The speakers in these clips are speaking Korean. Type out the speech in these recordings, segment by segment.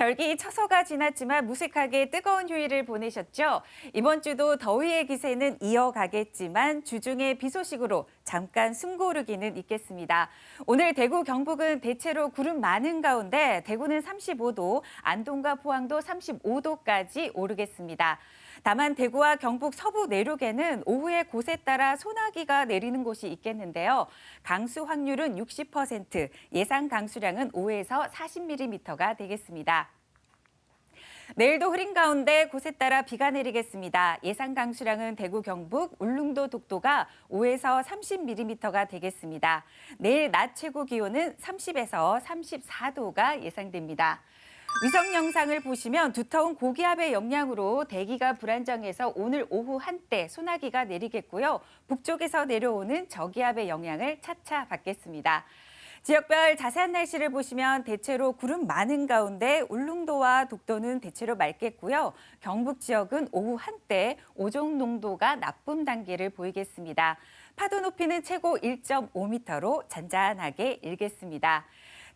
절기 처서가 지났지만 무색하게 뜨거운 휴일을 보내셨죠? 이번 주도 더위의 기세는 이어가겠지만 주중에 비 소식으로 잠깐 숨고르기는 있겠습니다. 오늘 대구 경북은 대체로 구름 많은 가운데 대구는 35도, 안동과 포항도 35도까지 오르겠습니다. 다만 대구와 경북 서부 내륙에는 오후에 곳에 따라 소나기가 내리는 곳이 있겠는데요. 강수 확률은 60%, 예상 강수량은 5에서 40mm가 되겠습니다. 내일도 흐린 가운데 곳에 따라 비가 내리겠습니다. 예상 강수량은 대구, 경북, 울릉도, 독도가 5에서 30mm가 되겠습니다. 내일 낮 최고 기온은 30에서 34도가 예상됩니다. 위성 영상을 보시면 두터운 고기압의 영향으로 대기가 불안정해서 오늘 오후 한때 소나기가 내리겠고요. 북쪽에서 내려오는 저기압의 영향을 차차 받겠습니다. 지역별 자세한 날씨를 보시면 대체로 구름 많은 가운데 울릉도와 독도는 대체로 맑겠고요. 경북 지역은 오후 한때 오존 농도가 나쁨 단계를 보이겠습니다. 파도 높이는 최고 1.5m로 잔잔하게 일겠습니다.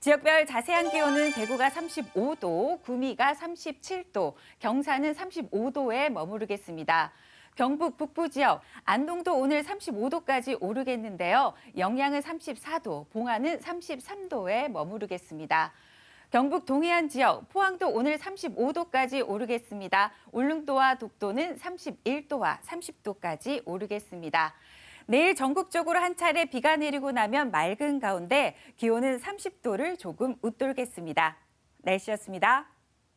지역별 자세한 기온은 대구가 35도, 구미가 37도, 경산은 35도에 머무르겠습니다. 경북 북부 지역 안동도 오늘 35도까지 오르겠는데요. 영양은 34도, 봉화는 33도에 머무르겠습니다. 경북 동해안 지역 포항도 오늘 35도까지 오르겠습니다. 울릉도와 독도는 31도와 30도까지 오르겠습니다. 내일 전국적으로 한 차례 비가 내리고 나면 맑은 가운데 기온은 30도를 조금 웃돌겠습니다. 날씨였습니다.